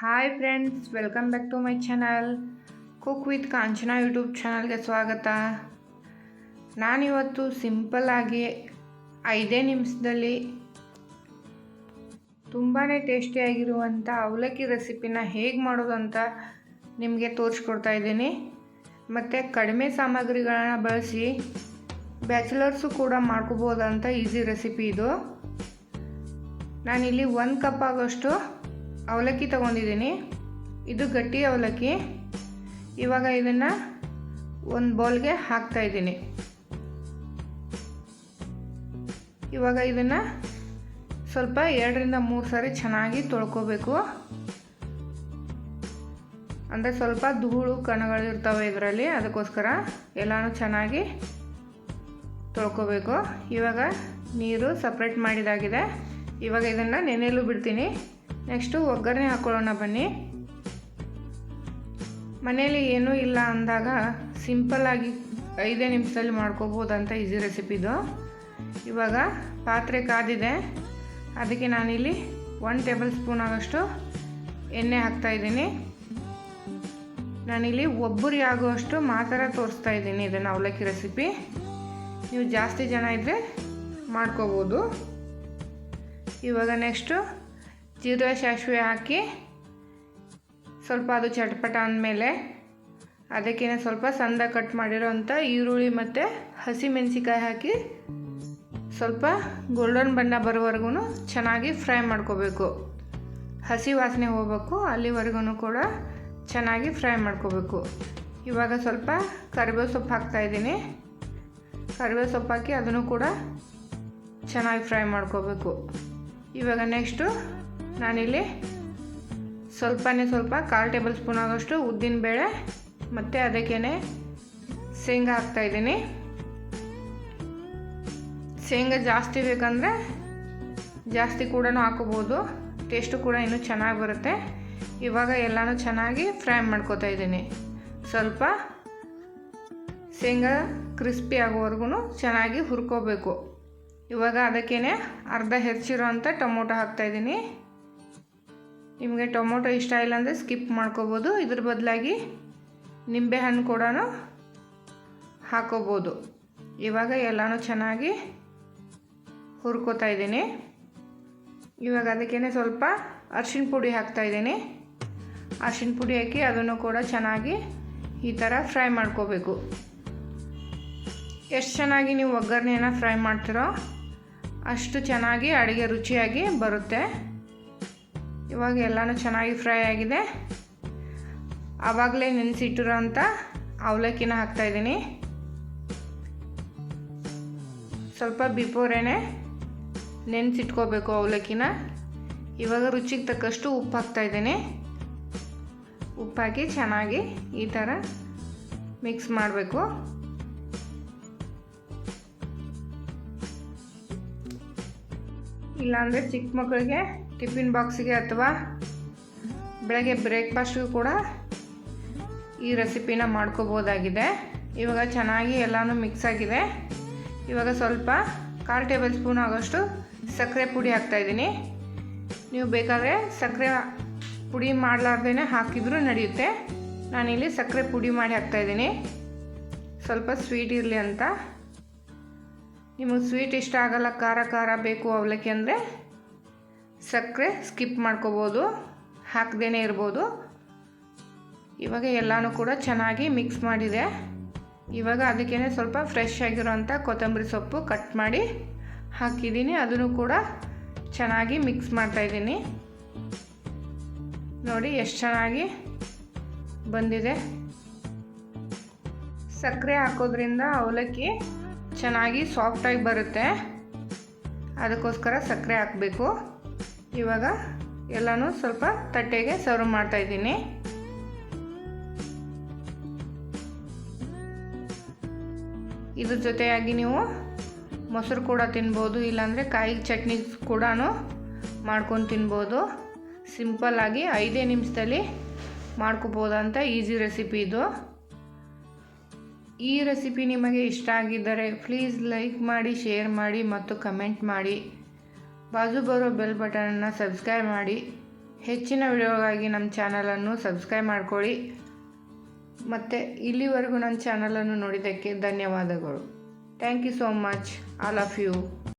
Hi friends welcome back to my channel cook with Kanchana YouTube ಚಾನಲ್ಗೆ ಸ್ವಾಗತ. ನಾನಿವತ್ತು ಸಿಂಪಲ್ಲಾಗಿ ಐದೇ ನಿಮಿಷದಲ್ಲಿ ತುಂಬಾ ಟೇಸ್ಟಿಯಾಗಿರುವಂಥ ಅವಲಕ್ಕಿ ರೆಸಿಪಿನ ಹೇಗೆ ಮಾಡೋದು ಅಂತ ನಿಮಗೆ ತೋರಿಸ್ಕೊಡ್ತಾ ಇದ್ದೀನಿ. ಮತ್ತು ಕಡಿಮೆ ಸಾಮಗ್ರಿಗಳನ್ನ ಬಳಸಿ ಬ್ಯಾಚುಲರ್ಸು ಕೂಡ ಮಾಡ್ಕೋಬೋದಂತ ಈಸಿ ರೆಸಿಪಿ ಇದು. ನಾನಿಲ್ಲಿ ಒಂದು ಕಪ್ ಆಗೋಷ್ಟು ಅವಲಕ್ಕಿ ತಗೊಂಡಿದ್ದೀನಿ. ಇದು ಗಟ್ಟಿ ಅವಲಕ್ಕಿ. ಇವಾಗ ಇದನ್ನು ಒಂದು ಬೌಲ್ಗೆ ಹಾಕ್ತಾಯಿದ್ದೀನಿ ಇವಾಗ ಇದನ್ನು ಸ್ವಲ್ಪ ಎರಡರಿಂದ ಮೂರು ಸಾರಿ ಚೆನ್ನಾಗಿ ತೊಳ್ಕೊಬೇಕು. ಅಂದರೆ ಸ್ವಲ್ಪ ಧೂಳು ಕಣಗಳು ಕಣಗಳಿರ್ತವೆ ಇದರಲ್ಲಿ, ಅದಕ್ಕೋಸ್ಕರ ಎಲ್ಲನೂ ಚೆನ್ನಾಗಿ ತೊಳ್ಕೊಬೇಕು. ಇವಾಗ ನೀರು ಸಪ್ರೇಟ್ ಮಾಡಿದಾಗಿದೆ. ಇವಾಗ ಇದನ್ನು ನೆನೆಯಲು ಬಿಡ್ತೀನಿ. ನೆಕ್ಸ್ಟು ಒಗ್ಗರಣೆ ಹಾಕೊಳ್ಳೋಣ ಬನ್ನಿ. ಮನೆಯಲ್ಲಿ ಏನೂ ಇಲ್ಲ ಅಂದಾಗ ಸಿಂಪಲ್ಲಾಗಿ ಐದೇ ನಿಮಿಷದಲ್ಲಿ ಮಾಡ್ಕೋಬೋದಂತ ಈಸಿ ರೆಸಿಪಿದು ಇವಾಗ ಪಾತ್ರೆ ಕಾದಿದೆ. ಅದಕ್ಕೆ ನಾನಿಲ್ಲಿ ಒನ್ ಟೇಬಲ್ ಸ್ಪೂನ್ ಆಗೋಷ್ಟು ಎಣ್ಣೆ ಹಾಕ್ತಾಯಿದ್ದೀನಿ ನಾನಿಲ್ಲಿ ಒಬ್ಬರಿ ಆಗುವಷ್ಟು ಮಾತ್ರ ತೋರಿಸ್ತಾ ಇದ್ದೀನಿ ಇದನ್ನು ಅವಲಕ್ಕಿ ರೆಸಿಪಿ. ನೀವು ಜಾಸ್ತಿ ಜನ ಇದ್ದರೆ ಮಾಡ್ಕೋಬೋದು. ಇವಾಗ ನೆಕ್ಸ್ಟು ಜೀರಿಗೆ ಸಾಸಿವೆ ಹಾಕಿ ಸ್ವಲ್ಪ ಅದು ಚಟ್ಪಟ ಅಂದಮೇಲೆ ಅದಕ್ಕೇನೆ ಸ್ವಲ್ಪ ಸಂದ ಕಟ್ ಮಾಡಿರೋವಂಥ ಈರುಳ್ಳಿ ಮತ್ತು ಹಸಿ ಮೆಣಸಿಕಾಯಿ ಹಾಕಿ ಸ್ವಲ್ಪ ಗೋಲ್ಡನ್ ಬಣ್ಣ ಬರೋವರೆಗೂ ಚೆನ್ನಾಗಿ ಫ್ರೈ ಮಾಡ್ಕೋಬೇಕು. ಹಸಿ ವಾಸನೆ ಹೋಗ್ಬೇಕು, ಅಲ್ಲಿವರೆಗೂ ಕೂಡ ಚೆನ್ನಾಗಿ ಫ್ರೈ ಮಾಡ್ಕೋಬೇಕು. ಇವಾಗ ಸ್ವಲ್ಪ ಕರಿಬೇವು ಸೊಪ್ಪು ಹಾಕ್ತಾಯಿದ್ದೀನಿ ಕರಿಬೇವು ಸೊಪ್ಪು ಹಾಕಿ ಅದನ್ನು ಕೂಡ ಚೆನ್ನಾಗಿ ಫ್ರೈ ಮಾಡ್ಕೋಬೇಕು. ಇವಾಗ ನೆಕ್ಸ್ಟು ನಾನಿಲ್ಲಿ ಸ್ವಲ್ಪನೇ ಸ್ವಲ್ಪ ಕಾಲು ಟೇಬಲ್ ಸ್ಪೂನ್ ಆಗೋಷ್ಟು ಉದ್ದಿನ ಬೇಳೆ ಮತ್ತು ಅದಕ್ಕೇ ಶೇಂಗಾ ಹಾಕ್ತಾಯಿದ್ದೀನಿ ಶೇಂಗಾ ಜಾಸ್ತಿ ಬೇಕಂದರೆ ಜಾಸ್ತಿ ಕೂಡ ಹಾಕೋಬೋದು. ಟೇಸ್ಟು ಕೂಡ ಇನ್ನೂ ಚೆನ್ನಾಗಿ ಬರುತ್ತೆ. ಇವಾಗ ಎಲ್ಲನೂ ಚೆನ್ನಾಗಿ ಫ್ರೈ ಮಾಡ್ಕೋತಾ ಇದ್ದೀನಿ. ಸ್ವಲ್ಪ ಶೇಂಗಾ ಕ್ರಿಸ್ಪಿ ಆಗೋವರೆಗೂ ಚೆನ್ನಾಗಿ ಹುರ್ಕೋಬೇಕು. ಇವಾಗ ಅದಕ್ಕೇ ಅರ್ಧ ಹೆಚ್ಚಿರೋ ಅಂಥ ಟೊಮೊಟೊ ಹಾಕ್ತಾಯಿದ್ದೀನಿ ನಿಮಗೆ ಟೊಮೊಟೊ ಇಷ್ಟ ಇಲ್ಲ ಅಂದರೆ ಸ್ಕಿಪ್ ಮಾಡ್ಕೋಬೋದು. ಇದ್ರ ಬದಲಾಗಿ ನಿಂಬೆಹಣ್ಣು ಕೂಡ ಹಾಕೋಬೋದು. ಇವಾಗ ಎಲ್ಲನೂ ಚೆನ್ನಾಗಿ ಹುರ್ಕೋತಾ ಇದ್ದೀನಿ. ಇವಾಗ ಅದಕ್ಕೇ ಸ್ವಲ್ಪ ಅರ್ಶಿನ ಪುಡಿ ಹಾಕ್ತಾಯಿದ್ದೀನಿ ಅರ್ಶಿನ ಪುಡಿ ಹಾಕಿ ಅದನ್ನು ಕೂಡ ಚೆನ್ನಾಗಿ ಈ ಥರ ಫ್ರೈ ಮಾಡ್ಕೋಬೇಕು. ಎಷ್ಟು ಚೆನ್ನಾಗಿ ನೀವು ಒಗ್ಗರಣೆಯನ್ನು ಫ್ರೈ ಮಾಡ್ತೀರೋ ಅಷ್ಟು ಚೆನ್ನಾಗಿ ಅಡುಗೆ ರುಚಿಯಾಗಿ ಬರುತ್ತೆ. ಇವಾಗ ಎಲ್ಲನೂ ಚೆನ್ನಾಗಿ ಫ್ರೈ ಆಗಿದೆ. ಆವಾಗಲೇ ನೆನೆಸಿಟ್ಟಿರೋ ಅಂತ ಅವಲಕ್ಕಿನ ಹಾಕ್ತಾಯಿದ್ದೀನಿ ಸ್ವಲ್ಪ ಬಿಫೋರೇನೆ ನೆನೆಸಿಟ್ಕೋಬೇಕು ಅವಲಕ್ಕಿನ. ಇವಾಗ ರುಚಿಗೆ ತಕ್ಕಷ್ಟು ಉಪ್ಪು ಹಾಕ್ತಾಯಿದ್ದೀನಿ ಉಪ್ಪು ಹಾಕಿ ಚೆನ್ನಾಗಿ ಈ ಥರ ಮಿಕ್ಸ್ ಮಾಡಬೇಕು. ಇಲ್ಲಾಂದರೆ ಚಿಕ್ಕ ಮಕ್ಕಳಿಗೆ ಟಿಫಿನ್ ಬಾಕ್ಸಿಗೆ ಅಥವಾ ಬೆಳಗ್ಗೆ ಬ್ರೇಕ್ಫಾಸ್ಟ್ಗೂ ಕೂಡ ಈ ರೆಸಿಪಿನ ಮಾಡ್ಕೋಬೋದಾಗಿದೆ. ಇವಾಗ ಚೆನ್ನಾಗಿ ಎಲ್ಲನೂ ಮಿಕ್ಸ್ ಆಗಿದೆ. ಇವಾಗ ಸ್ವಲ್ಪ ಕಾಲು ಟೇಬಲ್ ಸ್ಪೂನ್ ಆಗೋಷ್ಟು ಸಕ್ಕರೆ ಪುಡಿ ಹಾಕ್ತಾಯಿದ್ದೀನಿ ನೀವು ಬೇಕಾದರೆ ಸಕ್ಕರೆ ಪುಡಿ ಮಾಡಲಾರ್ದೇ ಹಾಕಿದರೂ ನಡೆಯುತ್ತೆ. ನಾನಿಲ್ಲಿ ಸಕ್ಕರೆ ಪುಡಿ ಮಾಡಿ ಹಾಕ್ತಾಯಿದ್ದೀನಿ ಸ್ವಲ್ಪ ಸ್ವೀಟ್ ಇರಲಿ ಅಂತ. ನಿಮಗೆ ಸ್ವೀಟ್ ಇಷ್ಟ ಆಗಲ್ಲ, ಖಾರ ಖಾರ ಬೇಕು ಅವಲಕ್ಕಿ ಅಂದರೆ ಸಕ್ಕರೆ ಸ್ಕಿಪ್ ಮಾಡ್ಕೋಬೋದು. ಹಾಕ್ದೇ ಇರ್ಬೋದು. ಇವಾಗ ಎಲ್ಲನೂ ಕೂಡ ಚೆನ್ನಾಗಿ ಮಿಕ್ಸ್ ಮಾಡಿದೆ. ಇವಾಗ ಅದಕ್ಕೇ ಸ್ವಲ್ಪ ಫ್ರೆಶ್ ಆಗಿರೋಂಥ ಕೊತ್ತಂಬರಿ ಸೊಪ್ಪು ಕಟ್ ಮಾಡಿ ಹಾಕಿದ್ದೀನಿ. ಅದನ್ನು ಕೂಡ ಚೆನ್ನಾಗಿ ಮಿಕ್ಸ್ ಮಾಡ್ತಾಯಿದ್ದೀನಿ ನೋಡಿ ಎಷ್ಟು ಚೆನ್ನಾಗಿ ಬಂದಿದೆ. ಸಕ್ಕರೆ ಹಾಕೋದ್ರಿಂದ ಅವಲಕ್ಕಿ ಚೆನ್ನಾಗಿ ಸಾಫ್ಟಾಗಿ ಬರುತ್ತೆ. ಅದಕ್ಕೋಸ್ಕರ ಸಕ್ಕರೆ ಹಾಕಬೇಕು. ಇವಾಗ ಎಲ್ಲನೂ ಸ್ವಲ್ಪ ತಟ್ಟೆಗೆ ಸರ್ವ್ ಮಾಡ್ತಾ ಇದ್ದೀನಿ. ಇದ್ರ ಜೊತೆಯಾಗಿ ನೀವು ಮೊಸರು ಕೂಡ ತಿನ್ಬೋದು, ಇಲ್ಲಾಂದರೆ ಕಾಯಿ ಚಟ್ನಿ ಕೂಡ ಮಾಡ್ಕೊಂಡು ತಿನ್ಬೋದು. ಸಿಂಪಲ್ಲಾಗಿ ಐದೇ ನಿಮಿಷದಲ್ಲಿ ಮಾಡ್ಕೋಬೋದಂತ ಈಸಿ ರೆಸಿಪಿ ಇದು. ಈ ರೆಸಿಪಿ ನಿಮಗೆ ಇಷ್ಟ ಆಗಿದ್ದರೆ ಪ್ಲೀಸ್ ಲೈಕ್ ಮಾಡಿ ಶೇರ್ ಮಾಡಿ ಮತ್ತು ಕಮೆಂಟ್ ಮಾಡಿ. ಬಾಜು ಬರೋ ಬೆಲ್ ಬಟನನ್ನು ಸಬ್ಸ್ಕ್ರೈಬ್ ಮಾಡಿ. ಹೆಚ್ಚಿನ ವಿಡಿಯೋಗಾಗಿ ನಮ್ಮ ಚಾನಲನ್ನು ಸಬ್ಸ್ಕ್ರೈಬ್ ಮಾಡ್ಕೊಳ್ಳಿ. ಮತ್ತು ಇಲ್ಲಿವರೆಗೂ ನನ್ನ ಚಾನಲನ್ನು ನೋಡಿದ್ದಕ್ಕೆ ಧನ್ಯವಾದಗಳು. Thank you so much. All of you